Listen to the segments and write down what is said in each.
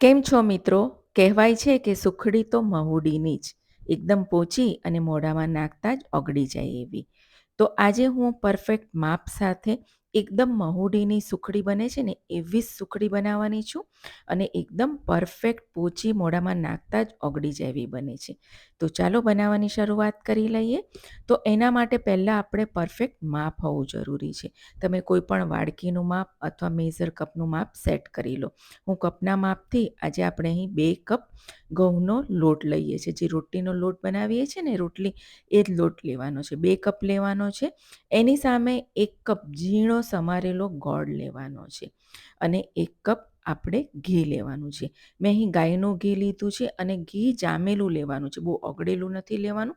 કેમ છો મિત્રો? કહેવાય છે કે સુખડી તો મહુડીની જ. એકદમ પોચી અને મોઢામાં નાખતા જ ઓગળી જાય એવી. તો આજે હું પરફેક્ટ માપ સાથે એકદમ મહુડીની સુખડી બને છે ને, એવી જ સુખડી બનાવવાની છું અને એકદમ પરફેક્ટ પોચી મોઢામાં નાખતા જ ઓગળી જાય એવી બને છે. તો ચાલો બનાવવાની શરૂઆત કરી લઈએ. તો એના માટે પહેલાં આપણે પરફેક્ટ માપ હોવું જરૂરી છે. તમે કોઈ પણ વાડકીનું માપ અથવા મેઝર કપનું માપ સેટ કરી લો. હું કપના માપથી આજે આપણે અહીં બે કપ ઘઉંનો લોટ લઈએ છીએ. જે રોટલીનો લોટ બનાવીએ છીએ ને, રોટલી એ જ લોટ લેવાનો છે. બે કપ લેવાનો છે. એની સામે એક કપ ઝીણો સમારેલો ગોળ લેવાનો છે અને એક કપ આપણે ઘી લેવાનું છે. મેં અહીં ગાયનું ઘી લીધું છે અને ઘી જામેલું લેવાનું છે. બહુ ઓગળેલું નથી લેવાનું.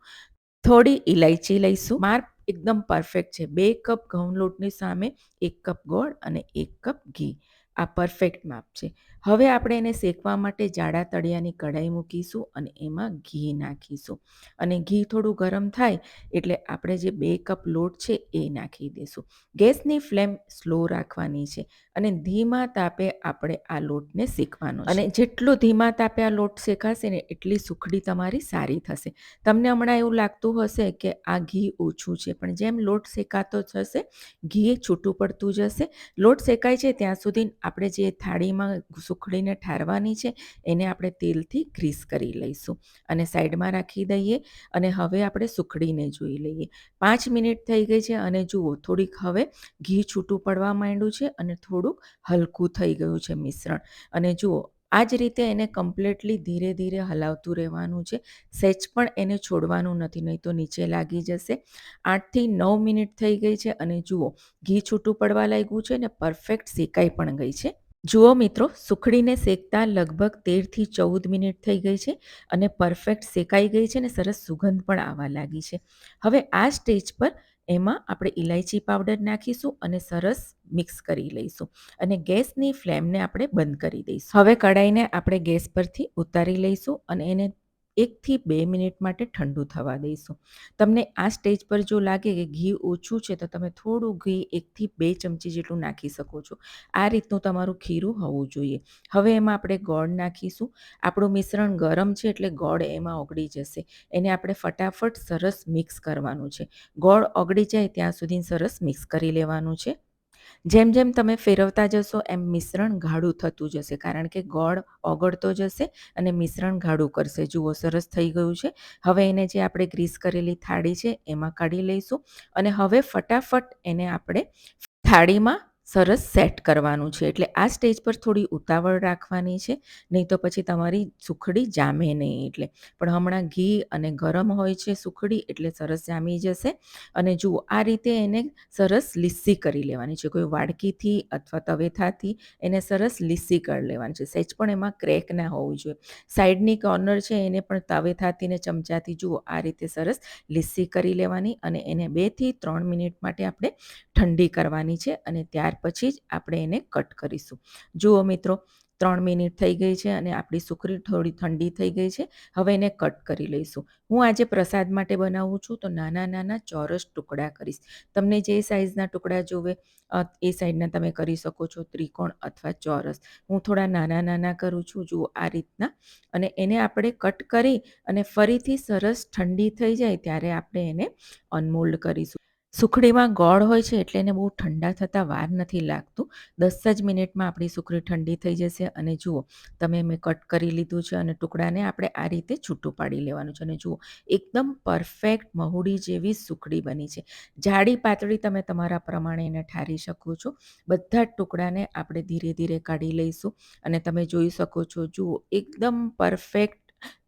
થોડી ઇલાયચી લઈશું. માર એકદમ પરફેક્ટ છે. બે કપ ઘઉં લોટની સામે એક કપ ગોળ અને એક કપ ઘી. આ પરફેક્ટ માપ છે. હવે આપણે એને શેકવા માટે જાડા તળિયાની કઢાઈ મૂકીશું અને એમાં ઘી નાખીશું. અને ઘી થોડું ગરમ થાય એટલે આપણે જે બે કપ લોટ છે એ નાખી દઈશું ગેસની ફ્લેમ સ્લો રાખવાની છે અને ધીમા તાપે આપણે આ લોટને શેકવાનો અને જેટલું ધીમા તાપે આ લોટ શેકાશે ને એટલી સુખડી તમારી સારી થશે. તમને હમણાં એવું લાગતું હશે કે આ ઘી ઓછું છે, પણ જેમ લોટ શેકાતો જશે, ઘી છૂટું પડતું જશે. લોટ શેકાય છે ત્યાં સુધી આપણે જે થાળીમાં સુખડીને ઠારવાની છે, એને આપણે તેલથી ગ્રીસ કરી લઈશું અને સાઈડમાં રાખી દઈએ અને હવે આપણે સુખડીને જોઈ લઈએ. પાંચ મિનિટ થઈ ગઈ છે અને જુઓ થોડીક હવે ઘી છૂટું પડવા માંડ્યું છે અને થોડુંક હલકું થઈ ગયું છે મિશ્રણ. અને જુઓ આ જ રીતે એને કમ્પ્લીટલી ધીરે ધીરે હલાવતું રહેવાનું છે. સેચ પણ એને છોડવાનું નથી, નહીં તો નીચે લાગી જશે. આઠથી નવ મિનિટ થઈ ગઈ છે અને જુઓ, ઘી છૂટું પડવા લાગ્યું છે ને પરફેક્ટ શેકાઈ પણ ગઈ છે. જુઓ મિત્રો, સુખડીને શેકતા લગભગ તેરથી ચૌદ મિનિટ થઈ ગઈ છે અને પરફેક્ટ શેકાઈ ગઈ છે ને સરસ સુગંધ પણ આવવા લાગી છે. હવે આ સ્ટેજ પર એમાં આપણે ઇલાયચી પાવડર નાખીશું અને સરસ મિક્સ કરી લઈશું અને ગેસની ફ્લેમને આપણે બંધ કરી દઈશું. હવે કઢાઈને આપણે ગેસ પરથી ઉતારી લઈશું અને એને એકથી બે મિનિટ માટે ઠંડુ થવા દઈશું. તમને આ સ્ટેજ પર જો લાગે કે ઘી ઓછું છે, તો તમે થોડું ઘી એકથી બે ચમચી જેટલું નાખી શકો છો. આ રીતનું તમારું ખીરું હોવું જોઈએ. હવે એમાં આપણે ગોળ નાખીશું. આપણું મિશ્રણ ગરમ છે એટલે ગોળ એમાં ઓગળી જશે. એને આપણે ફટાફટ સરસ મિક્સ કરવાનું છે. ગોળ ઓગળી જાય ત્યાં સુધી સરસ મિક્સ કરી લેવાનું છે. જેમ જેમ તમે ફેરવતા જશો, એમ મિશ્રણ ગાઢું થતું જશે. કારણ કે ગોળ ઓગળતો જશે અને મિશ્રણ ગાઢું કરશે. જુઓ, સરસ થઈ ગયું છે. હવે એને જે આપણે ગ્રીસ કરેલી થાળી છે, એમાં કાઢી લઈશું. અને હવે ફટાફટ એને આપણે થાળીમાં સરસ સેટ કરવાનું છે. એટલે આ સ્ટેજ પર થોડી ઉતાવળ રાખવાની છે. નહીં તો પછી તમારી સુખડી જામે નહીં એટલે. પણ હમણાં ઘી અને ગરમ હોય છે સુખડી એટલે સરસ જામી જશે. અને જુઓ, આ રીતે એને સરસ લીસ્સી કરી લેવાની છે. કોઈ વાડકીથી અથવા તવેથાથી એને સરસ લીસ્સી કરી લેવાની છે. સહેજ પણ એમાં ક્રેક ના હોવું જોઈએ. સાઈડની કોર્નર છે એને પણ તવેથાથી ને ચમચાથી જુઓ, આ રીતે સરસ લીસ્સી કરી લેવાની અને એને બેથી ત્રણ મિનિટ માટે આપણે ઠંડી કરવાની છે અને ત્યાર પછી જ આપણે એને કટ કરીશું. જુઓ મિત્રો, ત્રણ મિનિટ થઈ ગઈ છે અને આપણી સુખરી થોડી ઠંડી થઈ ગઈ છે. હવે એને કટ કરી લઈશું. હું આજે પ્રસાદ માટે બનાવું છું તો નાના નાના ચોરસ ટુકડા કરીશ. તમને જે સાઇઝના ટુકડા જોવે એ સાઈઝના તમે કરી શકો છો ત્રિકોણ અથવા ચોરસ. હું થોડા નાના નાના કરું છું, જુઓ આ રીતના. અને એને આપણે કટ કરી અને ફરીથી સરસ ઠંડી થઈ જાય ત્યારે આપણે એને અનમોલ્ડ કરીશું. સુખડીમાં ગોળ હોય છે એટલે એને બહુ ઠંડા થતાં વાર નથી લાગતું. દસ જ મિનિટમાં આપણી સુખડી ઠંડી થઈ જશે અને જુઓ, તમે મેં કટ કરી લીધું છે અને ટુકડાને આપણે આ રીતે છૂટું પાડી લેવાનું છે અને જુઓ, એકદમ પરફેક્ટ મહુડી જેવી સુખડી બની છે. જાડી પાતળી તમે તમારા પ્રમાણે એને ઠારી શકો છો. બધા જ ટુકડાને આપણે ધીરે ધીરે કાઢી લઈશું અને તમે જોઈ શકો છો, જુઓ, એકદમ પરફેક્ટ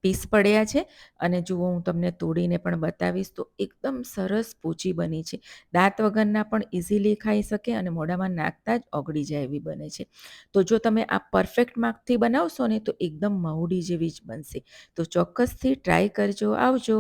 પીસ પડ્યા છે. અને જુઓ, હું તમને તોડીને પણ બતાવીશ, તો એકદમ સરસ પોચી બની છે. દાંત વગરના પણ ઇઝીલી ખાઈ શકે અને મોઢામાં નાખતા જ ઓગળી જાય એવી બને છે. તો જો તમે આ પરફેક્ટ માર્કથી બનાવશો ને, તો એકદમ મહુડી જેવી જ બનશે. તો ચોક્કસથી ટ્રાય કરજો, આવજો.